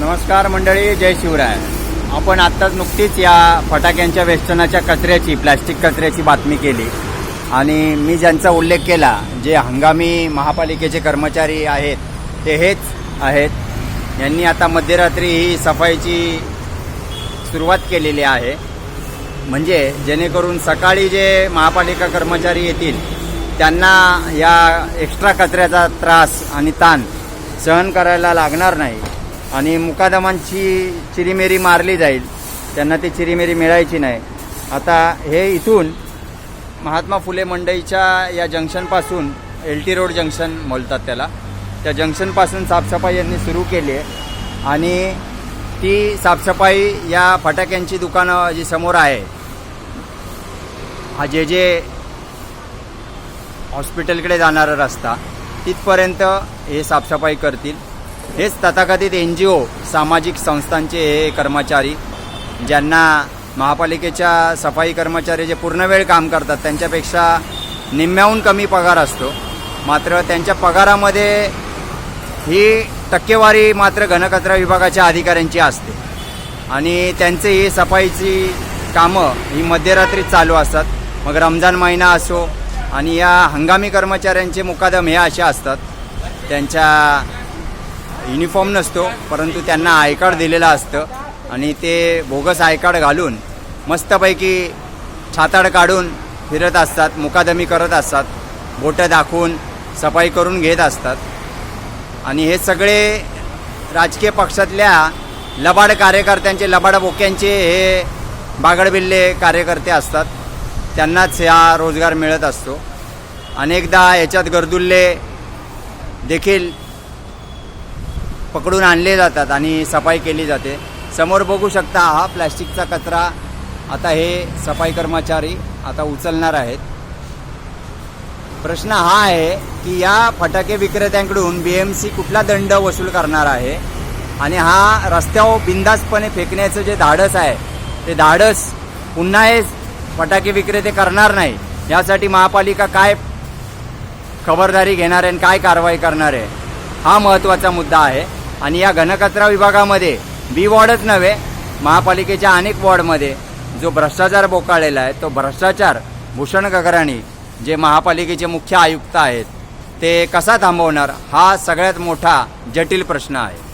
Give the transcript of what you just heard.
नमस्कार मंडळी जय शिवराय. आपण आत्ताच नुकतीच या फटाक्यांच्या वेस्टनाच्या कचऱ्याची प्लॅस्टिक कचऱ्याची बातमी केली. आणि मी ज्यांचा उल्लेख केला जे हंगामी महापालिकेचे कर्मचारी आहेत ते हेच आहेत. यांनी आता मध्यरात्री ही सफाईची सुरुवात केलेली आहे. म्हणजे जेणेकरून सकाळी जे महापालिका कर्मचारी येतील त्यांना या एक्स्ट्रा कचऱ्याचा त्रास आणि ताण सहन करायला लागणार नाही. आणि मुकादमांची चिरीमेरी मारली जाईल. त्यांना ती चिरीमेरी मिळायची नाही. आता हे इथून महात्मा फुले मंडईच्या या जंक्शनपासून एल टी रोड जंक्शन बोलतात त्याला. त्या जंक्शनपासून साफसफाई यांनी सुरू केली आहे. आणि ती साफसफाई या फटाक्यांची दुकानं जी समोर आहे हा जे जे हॉस्पिटलकडे जाणारा रस्ता तिथपर्यंत हे साफसफाई करतील. हेच तथाकथित एन जी ओ सामाजिक संस्थांचे हे कर्मचारी ज्यांना महापालिकेच्या सफाई कर्मचारी जे पूर्ण वेळ काम करतात त्यांच्यापेक्षा निम्म्याहून कमी पगार असतो. मात्र त्यांच्या पगारामध्ये ही टक्केवारी मात्र घनकचरा विभागाच्या अधिकाऱ्यांची असते. आणि त्यांचे ही सफाईची कामं ही मध्यरात्री चालू असतात. मग रमजान महिना असो आणि या हंगामी कर्मचाऱ्यांचे मुकादम हे असे असतात. त्यांच्या युनिफॉर्म नसतो परंतु त्यांना आय कार्ड दिलेलं असतं आणि ते बोगस आय कार्ड घालून मस्तपैकी छाताड काढून फिरत असतात मुकादमी करत असतात बोटं दाखवून सफाई करून घेत असतात. आणि हे सगळे राजकीय पक्षातल्या लबाड कार्यकर्त्यांचे लबाड बोक्यांचे हे बागडबिल्ले कार्यकर्ते असतात. त्यांनाच हा रोजगार मिळत असतो. अनेकदा याच्यात गर्दुल्ले देखील पकडून आणले जातात आणि सफाई केली जाते. समोर बघू शकता हा प्लॅस्टिकचा कचरा. आता हे सफाई कर्मचारी आता उचलणार आहेत. प्रश्न हा आहे की या फटाके विक्रेत्यांकडून बी एम सी कुठला दंड वसूल करणार आहे? आणि हा रस्त्यावर बिंदासपणे फेकण्याचं जे धाडस आहे ते धाडस पुन्हा हे फटाके विक्रेते करणार नाही. यासाठी महापालिका काय खबरदारी घेणार आहे आणि काय कारवाई करणार आहे? हा महत्त्वाचा मुद्दा आहे. आणि या घनकचरा विभागामध्ये बी वॉर्डच नव्हे महापालिकेच्या अनेक वॉर्डमध्ये जो भ्रष्टाचार बोकाळलेला आहे तो भ्रष्टाचार भूषण गगराणी जे महापालिकेचे मुख्य आयुक्त आहेत ते कसा थांबवणार हा सगळ्यात मोठा जटिल प्रश्न आहे.